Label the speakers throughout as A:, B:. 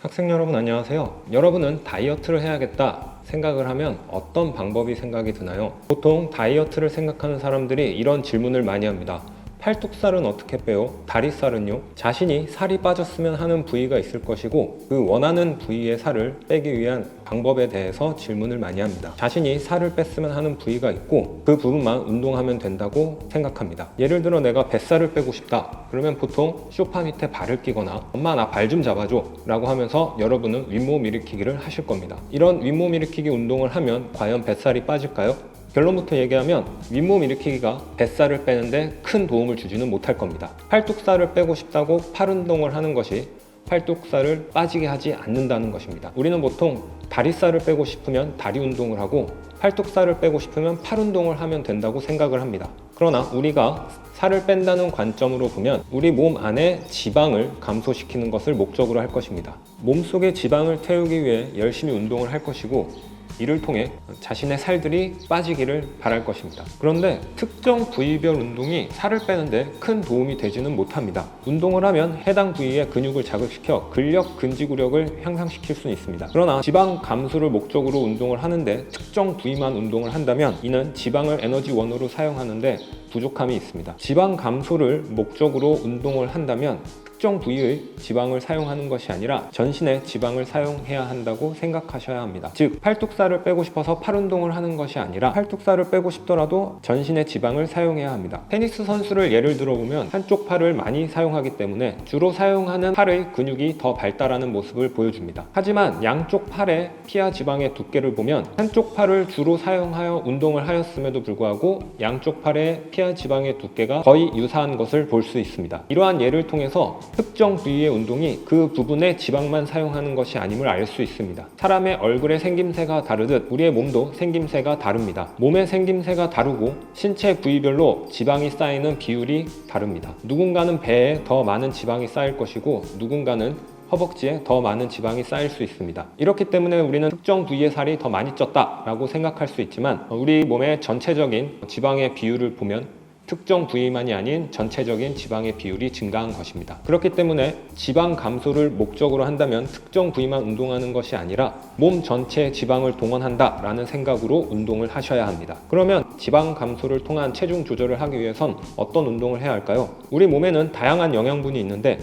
A: 학생 여러분 안녕하세요. 여러분은 다이어트를 해야겠다 생각을 하면 어떤 방법이 생각이 드나요? 보통 다이어트를 생각하는 사람들이 이런 질문을 많이 합니다. 팔뚝살은 어떻게 빼요? 다리살은요? 자신이 살이 빠졌으면 하는 부위가 있을 것이고 그 원하는 부위의 살을 빼기 위한 방법에 대해서 질문을 많이 합니다. 자신이 살을 뺐으면 하는 부위가 있고 그 부분만 운동하면 된다고 생각합니다. 예를 들어 내가 뱃살을 빼고 싶다. 그러면 보통 쇼파 밑에 발을 끼거나 엄마 나 발 좀 잡아줘 라고 하면서 여러분은 윗몸 일으키기를 하실 겁니다. 이런 윗몸 일으키기 운동을 하면 과연 뱃살이 빠질까요? 결론부터 얘기하면 윗몸 일으키기가 뱃살을 빼는데 큰 도움을 주지는 못할 겁니다. 팔뚝살을 빼고 싶다고 팔 운동을 하는 것이 팔뚝살을 빠지게 하지 않는다는 것입니다. 우리는 보통 다리살을 빼고 싶으면 다리 운동을 하고 팔뚝살을 빼고 싶으면 팔 운동을 하면 된다고 생각을 합니다. 그러나 우리가 살을 뺀다는 관점으로 보면 우리 몸 안에 지방을 감소시키는 것을 목적으로 할 것입니다. 몸 속에 지방을 태우기 위해 열심히 운동을 할 것이고 이를 통해 자신의 살들이 빠지기를 바랄 것입니다. 그런데 특정 부위별 운동이 살을 빼는데 큰 도움이 되지는 못합니다. 운동을 하면 해당 부위의 근육을 자극시켜 근력 근지구력을 향상시킬 수는 있습니다. 그러나 지방 감소를 목적으로 운동을 하는데 특정 부위만 운동을 한다면 이는 지방을 에너지 원으로 사용하는데 부족함이 있습니다. 지방 감소를 목적으로 운동을 한다면 특정 부위의 지방을 사용하는 것이 아니라 전신의 지방을 사용해야 한다고 생각하셔야 합니다. 즉, 팔뚝살을 빼고 싶어서 팔 운동을 하는 것이 아니라 팔뚝살을 빼고 싶더라도 전신의 지방을 사용해야 합니다. 테니스 선수를 예를 들어보면 한쪽 팔을 많이 사용하기 때문에 주로 사용하는 팔의 근육이 더 발달하는 모습을 보여줍니다. 하지만 양쪽 팔의 피하 지방의 두께를 보면 한쪽 팔을 주로 사용하여 운동을 하였음에도 불구하고 양쪽 팔의 피하 지방의 두께가 거의 유사한 것을 볼 수 있습니다. 이러한 예를 통해서 특정 부위의 운동이 그 부분의 지방만 사용하는 것이 아님을 알 수 있습니다. 사람의 얼굴의 생김새가 다르듯 우리의 몸도 생김새가 다릅니다. 몸의 생김새가 다르고 신체 부위별로 지방이 쌓이는 비율이 다릅니다. 누군가는 배에 더 많은 지방이 쌓일 것이고 누군가는 허벅지에 더 많은 지방이 쌓일 수 있습니다. 이렇기 때문에 우리는 특정 부위의 살이 더 많이 쪘다라고 생각할 수 있지만 우리 몸의 전체적인 지방의 비율을 보면 특정 부위만이 아닌 전체적인 지방의 비율이 증가한 것입니다. 그렇기 때문에 지방 감소를 목적으로 한다면 특정 부위만 운동하는 것이 아니라 몸 전체의 지방을 동원한다 라는 생각으로 운동을 하셔야 합니다. 그러면 지방 감소를 통한 체중 조절을 하기 위해선 어떤 운동을 해야 할까요? 우리 몸에는 다양한 영양분이 있는데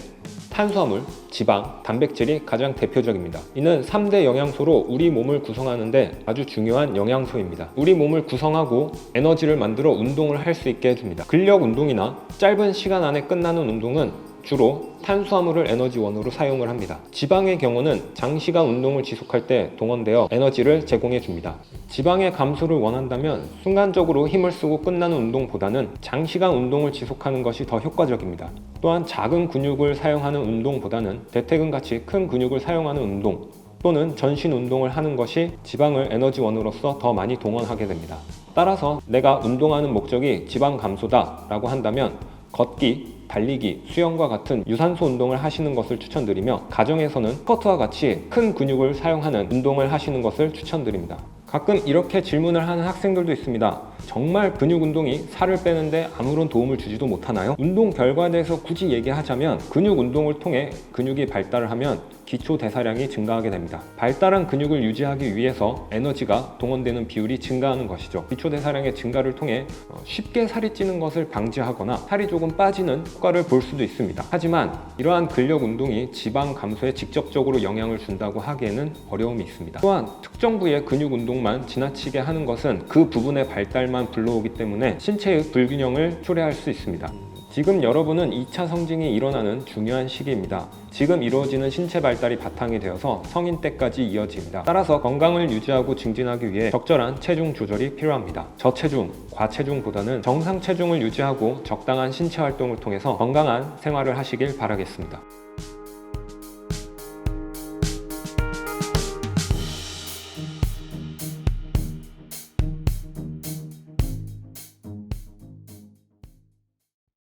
A: 탄수화물, 지방, 단백질이 가장 대표적입니다. 이는 3대 영양소로 우리 몸을 구성하는데 아주 중요한 영양소입니다. 우리 몸을 구성하고 에너지를 만들어 운동을 할 수 있게 해줍니다. 근력 운동이나 짧은 시간 안에 끝나는 운동은 주로 탄수화물을 에너지원으로 사용을 합니다. 지방의 경우는 장시간 운동을 지속할 때 동원되어 에너지를 제공해 줍니다. 지방의 감소를 원한다면 순간적으로 힘을 쓰고 끝나는 운동보다는 장시간 운동을 지속하는 것이 더 효과적입니다. 또한 작은 근육을 사용하는 운동보다는 대퇴근 같이 큰 근육을 사용하는 운동 또는 전신 운동을 하는 것이 지방을 에너지원으로서 더 많이 동원하게 됩니다. 따라서 내가 운동하는 목적이 지방 감소다 라고 한다면 걷기, 달리기, 수영과 같은 유산소 운동을 하시는 것을 추천드리며 가정에서는 스쿼트와 같이 큰 근육을 사용하는 운동을 하시는 것을 추천드립니다. 가끔 이렇게 질문을 하는 학생들도 있습니다. 정말 근육 운동이 살을 빼는데 아무런 도움을 주지도 못하나요? 운동 결과에 대해서 굳이 얘기하자면 근육 운동을 통해 근육이 발달을 하면 기초 대사량이 증가하게 됩니다. 발달한 근육을 유지하기 위해서 에너지가 동원되는 비율이 증가하는 것이죠. 기초 대사량의 증가를 통해 어, 쉽게 살이 찌는 것을 방지하거나 살이 조금 빠지는 효과를 볼 수도 있습니다. 하지만 이러한 근력 운동이 지방 감소에 직접적으로 영향을 준다고 하기에는 어려움이 있습니다. 또한 특정 부위의 근육 운동만 지나치게 하는 것은 그 부분의 발달 만 불러오기 때문에 신체의 불균형을 초래할 수 있습니다. 지금 여러분은 2차 성징이 일어나는 중요한 시기입니다. 지금 이루어지는 신체 발달이 바탕이 되어서 성인 때까지 이어집니다. 따라서 건강을 유지하고 증진하기 위해 적절한 체중 조절이 필요합니다. 저체중, 과체중보다는 정상 체중을 유지하고 적당한 신체 활동을 통해서 건강한 생활을 하시길 바라겠습니다.